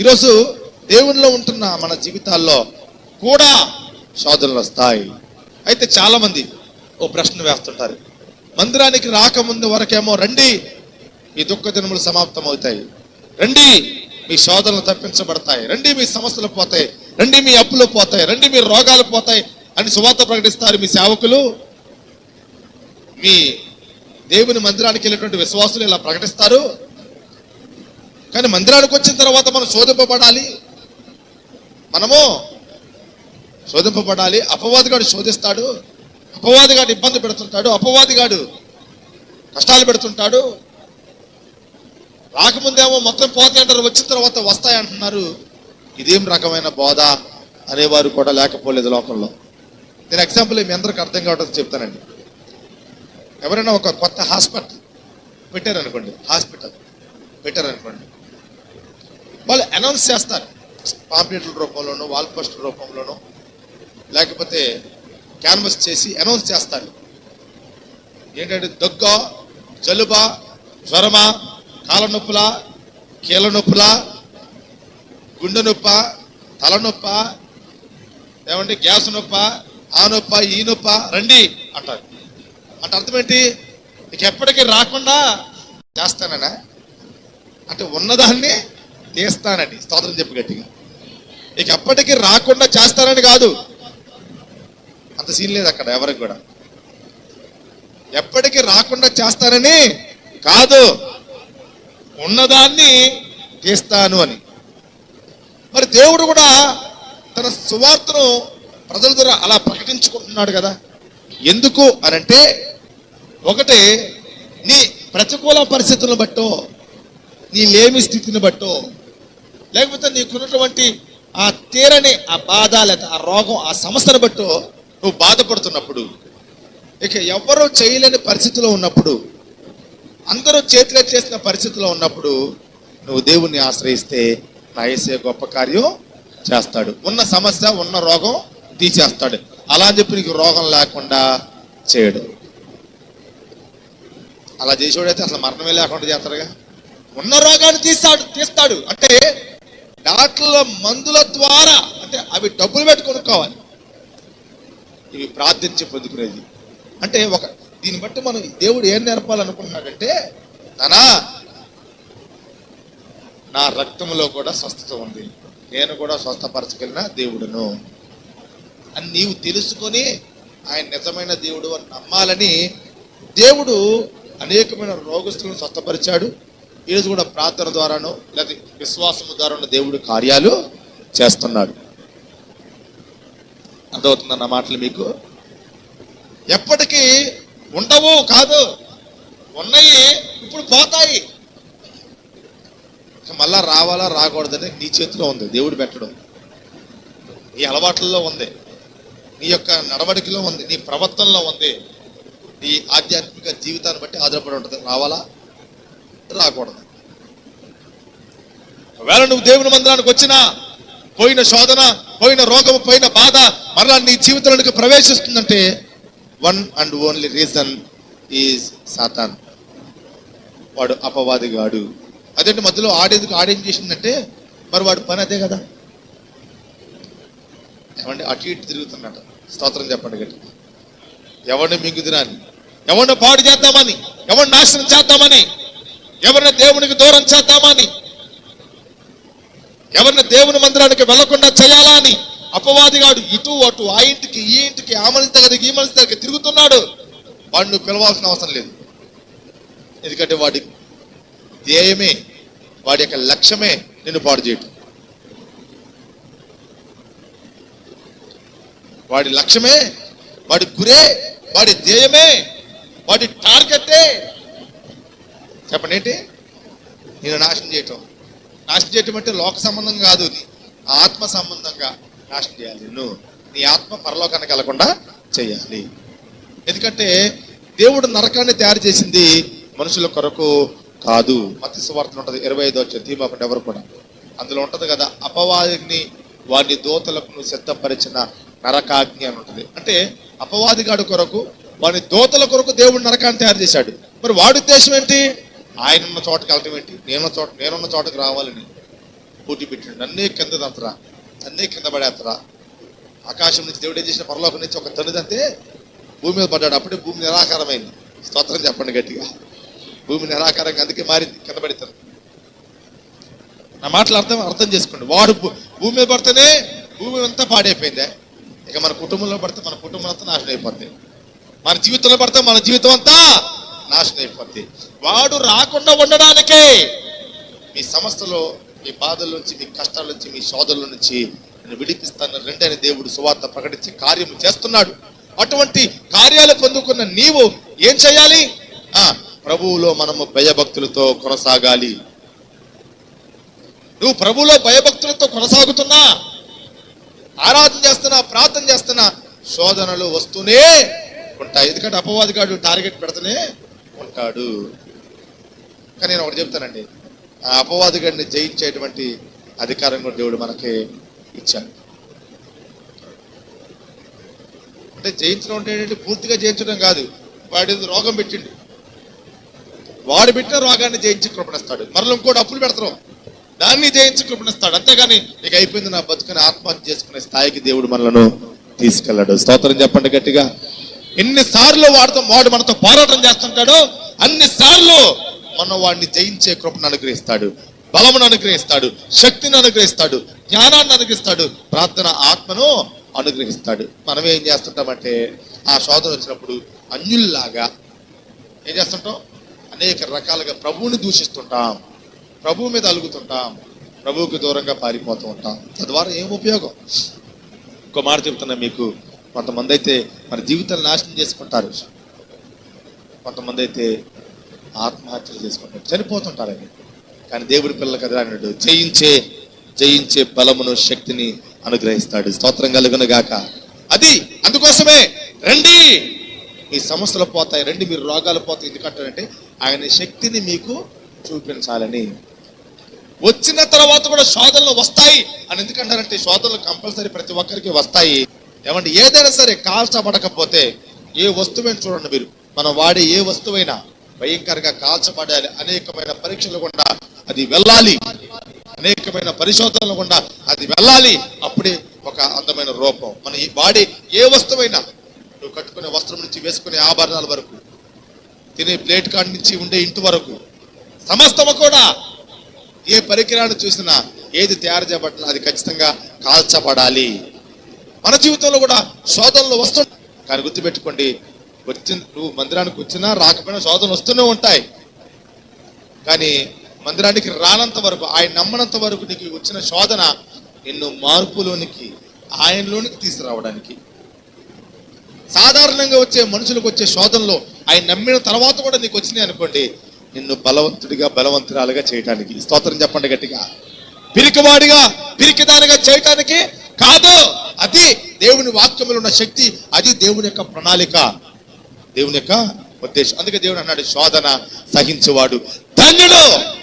ఈరోజు దేవునిలో ఉంటున్న మన జీవితాల్లో కూడా శోధనలు వస్తాయి. అయితే చాలామంది ఓ ప్రశ్న వేస్తుంటారు. మందిరానికి రాకముందు వరకేమో రండి మీ దుఃఖ దినములు సమాప్తం అవుతాయి రండి మీ శోధనలు తప్పించబడతాయి. రండి మీ సమస్యలు పోతాయి. రండి మీ అప్పులు పోతాయి. రండి మీ రోగాలు పోతాయి అని సువార్త ప్రకటిస్తారు మీ సేవకులు. మీ దేవుని మందిరానికి వెళ్ళినటువంటి విశ్వాసులు ఇలా ప్రకటిస్తారు. కానీ మందిరానికి వచ్చిన తర్వాత మనం శోధింపబడాలి. మనము శోధింపబడాలి. అపవాదిగాడు శోధిస్తాడు. అపవాదిగాడు ఇబ్బంది పెడుతుంటాడు. అపవాదిగాడు కష్టాలు పెడుతుంటాడు. రాకముందేమో మొత్తం పోతాయి అంటారు వచ్చిన తర్వాత వస్తాయి అంటున్నారు. ఇదేం రకమైన బోధ అనేవారు కూడా లేకపోలేదు లోకంలో. నేను ఎగ్జాంపుల్ మీ అందరికి అర్థం కావడం చెప్తానండి. ఎవరైనా ఒక కొత్త హాస్పిటల్ పెట్టారనుకోండి. హాస్పిటల్ పెట్టారనుకోండి. వాళ్ళు అనౌన్స్ చేస్తారు పాంప్లెట్ల రూపంలోనో వాల్ పోస్టర్ రూపంలోనో లేకపోతే క్యాన్వస్ చేసి అనౌన్స్ చేస్తారు. ఏంటంటే దగ్గ జలుబ జ్వరమా కాళ్ళ నొప్పుల కీళ్ళ నొప్పుల గుండె నొప్ప తలనొప్ప ఏమంటే గ్యాస్ నొప్ప ఆ నొప్ప ఈ నొప్ప రండి అంటారు. అంటే అర్థం ఏంటి? ఇక ఎప్పటికీ రాకుండా చేస్తానన్నా అంటే ఉన్నదాన్ని తీస్తానని స్తోత్రం చెప్పు గట్టిగా. ఇక ఎప్పటికీ రాకుండా చేస్తానని కాదు. అంత సీన్ లేదు అక్కడ ఎవరికి కూడా. ఎప్పటికీ రాకుండా చేస్తానని కాదు. ఉన్నదాన్ని తీస్తాను అని. మరి దేవుడు కూడా తన సువార్తను ప్రజల ద్వారా అలా ప్రకటించుకుంటున్నాడు కదా. ఎందుకు అనంటే ఒకటి నీ ప్రతికూల పరిస్థితులను బట్టో నీ లేమి స్థితిని బట్టో లేకపోతే నీకున్నటువంటి ఆ తీరని ఆ బాధ లేదా ఆ రోగం ఆ సమస్యను బట్టు నువ్వు బాధపడుతున్నప్పుడు ఇక ఎవరు చేయలేని పరిస్థితిలో ఉన్నప్పుడు అందరూ చేతిలో చేసిన పరిస్థితిలో ఉన్నప్పుడు నువ్వు దేవుణ్ణి ఆశ్రయిస్తే నా ఏసే గొప్ప కార్యం చేస్తాడు. ఉన్న సమస్య ఉన్న రోగం తీసేస్తాడు. అలా అని చెప్పి నీకు రోగం లేకుండా చేయడు. అలా చేసేవాడైతే అసలు మరణమే లేకుండా చేస్తాడుగా. ఉన్న రోగాన్ని తీస్తాడు తీస్తాడు. అంటే డాక్టర్ల మందుల ద్వారా అంటే అవి డబ్బులు పెట్టి కొనుక్కోవాలి. ఇవి ప్రార్థించి పొందుకునేది. అంటే ఒక దీన్ని బట్టి మనం దేవుడు ఏం నేర్పాలనుకుంటున్నాడంటే నానా నా రక్తంలో కూడా స్వస్థత ఉంది. నేను కూడా స్వస్థపరచగలిగిన దేవుడును. అని నీవు తెలుసుకొని ఆయన నిజమైన దేవుడు అని నమ్మాలని దేవుడు అనేకమైన రోగస్తులను స్వస్థపరిచాడు. ఈరోజు కూడా ప్రార్థన ద్వారాను లేదా విశ్వాసము ద్వారాను దేవుడు కార్యాలు చేస్తున్నాడు. అర్థమవుతుందన్న మాటలు మీకు? ఎప్పటికీ ఉండవు కాదు. ఉన్నాయి ఇప్పుడు పోతాయి. మళ్ళా రావాలా రాకూడదని నీ చేతిలో ఉంది దేవుడు పెట్టడం. నీ అలవాట్లలో ఉంది. నీ యొక్క నడవడికలో ఉంది నీ ప్రవర్తనలో ఉంది. నీ ఆధ్యాత్మిక జీవితాన్ని బట్టి ఆధారపడి ఉంటుంది. రావాలా? రాకూడదు. ఒకవేళ నువ్వు దేవుని మందిరానికి వచ్చినా పోయిన శోధన పోయిన రోగం పోయిన బాధ మరలా నీ జీవితంలోకి ప్రవేశిస్తుందంటే one and only reason is Satan. వాడు అపవాదిగాడు అదేంటి మధ్యలో ఆడేందుకు ఆడేం చేసిందంటే మరి వాడు పని అదే కదా. ఏమండి అటు ఇటు తిరుగుతున్నాడు స్తోత్రం చెప్పండి గట్టి ఎవరిని మింగుదిరాని ఎవడిని పాడు చేద్దామని? ఎవడిని నాశనం చేద్దామని? ఎవరిని దేవునికి దూరం చేద్దామని? ఎవరిని దేవుని మందిరానికి వెళ్ళకుండా చేయాలా అని అపవాదిగాడు ఇటు అటు ఆ ఇంటికి ఈ ఇంటికి ఆ మనిషి దగ్గరికి ఈ మనిషి దగ్గరికి తిరుగుతున్నాడు. వాడిని పిలవాల్సిన అవసరం లేదు. ఎందుకంటే వాడి ధ్యేయమే వాడి యొక్క లక్ష్యమే నిన్ను పాడు చేయటం. వాడి లక్ష్యమే వాడి గురే వాడి ధ్యేయమే వాడి టార్గెటే చెప్పండి ఏంటి? నేను నాశనం చేయటం. నాశనం చేయటం అంటే లోక సంబంధం కాదు ఆత్మ సంబంధంగా నాశనం చేయాలి నిన్ను నీ ఆత్మ పరలోకానికి వెళ్ళకుండా చేయాలి. ఎందుకంటే దేవుడు నరకాన్ని తయారు చేసింది మనుషుల కొరకు కాదు. మత్స్య సువార్తలు ఉంటుంది ఇరవై ఐదో వచ్చే ఎవరు కూడా. అందులో ఉంటుంది కదా అపవాదిని వాడి దోతలకు నువ్వు సిద్ధపరిచిన నరకాగ్ని అని ఉంటుంది. అంటే అపవాదిగాడు కొరకు వాడి దోతల కొరకు దేవుడు నరకాన్ని తయారు చేశాడు. మరి వాడి ఉద్దేశం ఏంటి? ఆయన ఉన్న చోటకి వెళ్ళటం ఏంటి? నేనున్న చోట నేనున్న చోటకి రావాలని పోటీ పెట్టిండు. నన్నే కింద దంతరా. నన్నే కింద పడేత్తరా. ఆకాశం నుంచి దేవుడు ఏం చేసిన? పరలోకం నుంచి ఒక తనుదంతే భూమి మీద పడ్డాడు. అప్పుడే భూమి నిరాకారమైంది. స్తోత్రం చెప్పండి గట్టిగా. భూమి నిరాకారంగా అందుకే మారింది. కింద పడితారు నా మాటలు అర్థం అర్థం చేసుకోండి. వాడు భూ- భూమి మీద పడితేనే భూమి అంతా పాడైపోయిందే. ఇక మన కుటుంబంలో పడితే మన కుటుంబం అంతా నాశనం అయిపోతుంది మన జీవితంలో పడితే మన జీవితం అంతా నాశనం అయిపోద్ది. వాడు రాకుండా ఉండడానికే మీ సంస్థలో మీ బాధల నుంచి మీ కష్టాల నుంచి మీ సోదరుల నుంచి నేను విడిపిస్తాను రెండైన దేవుడు సువార్త ప్రకటించి కార్యము చేస్తున్నాడు. అటువంటి కార్యాలు పొందుకున్న నీవు ఏం చేయాలి? ప్రభువులో మనము భయభక్తులతో కొనసాగాలి. నువ్వు ప్రభువులో భయభక్తులతో కొనసాగుతున్నా ఆరాధన చేస్తున్నా ప్రార్థన చేస్తున్నా శోధనలు వస్తూనే ఉంటాయి. ఎందుకంటే అపవాదిగాడు టార్గెట్ పెడతనే ఉంటాడు కానీ నేను ఒకటి చెప్తానండి. ఆ అపవాదిగాడిని జయించేటువంటి అధికారం కూడా దేవుడు మనకి ఇచ్చాడు. అంటే జయించడం అంటే ఏంటంటే పూర్తిగా జయించడం కాదు. వాడి రోగం పెట్టిండు. వాడు పెట్టిన రోగాన్ని జయించి కృపణిస్తాడు. మరలా ఇంకోటి అప్పులు పెడతాం దాన్ని జయించి కృపణిస్తాడు. అంతేగాని ఇక అయిపోయింది నా బతుకుని ఆత్మహత్య చేసుకునే స్థాయికి దేవుడు మనలను తీసుకెళ్ళాడు. స్తోత్రం చెప్పండి గట్టిగా. ఎన్నిసార్లు వాడితో వాడు మనతో పోరాటం చేస్తుంటాడో అన్ని సార్లు మనం వాడిని జయించే కృపను అనుగ్రహిస్తాడు బలమును అనుగ్రహిస్తాడు శక్తిని అనుగ్రహిస్తాడు జ్ఞానాన్ని అనుగ్రహిస్తాడు ప్రార్థన ఆత్మను అనుగ్రహిస్తాడు. మనం ఏం చేస్తుంటామంటే ఆ శోధన వచ్చినప్పుడు అన్యుల్లాగా ఏం చేస్తుంటాం? అనేక రకాలుగా ప్రభువుని దూషిస్తుంటాం. ప్రభువు మీద అలుగుతుంటాం. ప్రభువుకి దూరంగా పారిపోతూ ఉంటాం. తద్వారా ఏం ఉపయోగం? ఇంకో మాట చెప్తున్నా మీకు. కొంతమంది అయితే మన జీవితాలు నాశనం చేసుకుంటారు. కొంతమంది అయితే ఆత్మహత్యలు చేసుకుంటారు. చనిపోతుంటారని కానీ దేవుడి పిల్లలకు కదా అన్నాడు జయించే జయించే బలమును శక్తిని అనుగ్రహిస్తాడు. స్తోత్రం కలుగును గాక అది అందుకోసమే రండి. మీ సమస్యలు పోతాయి రండి. మీరు రోగాలు పోతాయి. ఎందుకంటారంటే ఆయన శక్తిని మీకు చూపించాలని. వచ్చిన తర్వాత కూడా శోధనలు వస్తాయి అని ఎందుకంటారంటే శోధనలు కంపల్సరీ ప్రతి ఒక్కరికి వస్తాయి. ఏమంటే ఏదైనా సరే కాల్చబడకపోతే ఏ వస్తువైనా చూడండి మీరు. మనం వాడే ఏ వస్తువైనా భయంకరంగా కాల్చబడాలి. అనేకమైన పరీక్షలు గుండా అది వెళ్ళాలి. అనేకమైన పరిశోధనలు గుండా అది వెళ్ళాలి. అప్పుడే ఒక అందమైన రూపం. మన ఈ వాడే ఏ వస్తువైనా నువ్వు కట్టుకునే వస్త్రం నుంచి వేసుకునే ఆభరణాల వరకు తినే ప్లేట్ కాడి నుంచి ఉండే ఇంటి వరకు సమస్తము కూడా ఏ పరికరాన్ని చూసినా ఏది తయారు చేయబట్టినా అది ఖచ్చితంగా కాల్చబడాలి. మన జీవితంలో కూడా శోధనలు వస్తుంటాయి. కానీ గుర్తుపెట్టుకోండి వచ్చిన నువ్వు మందిరానికి వచ్చినా రాకపోయినా శోధనలు వస్తూనే ఉంటాయి. కానీ మందిరానికి రానంత వరకు ఆయన నమ్మనంత వరకు నీకు వచ్చిన శోధన నిన్ను మార్పులోనికి ఆయనలోనికి తీసుకురావడానికి. సాధారణంగా వచ్చే మనుషులకు వచ్చే శోధనలో ఆయన నమ్మిన తర్వాత కూడా నీకు వచ్చినాయి అనుకోండి నిన్ను బలవంతుడిగా బలవంతురాలుగా చేయటానికి స్తోత్రం చెప్పండి గట్టిగా. పిరికివాడిగా పిరికిదానిగా చేయటానికి కాదు. అది దేవుని వాక్యములో ఉన్న శక్తి అది దేవుని యొక్క ప్రణాళిక. దేవుని యొక్క ఉద్దేశం. అందుకే దేవుడు అన్నాడు శోధన సహించేవాడు. ధన్యుడు!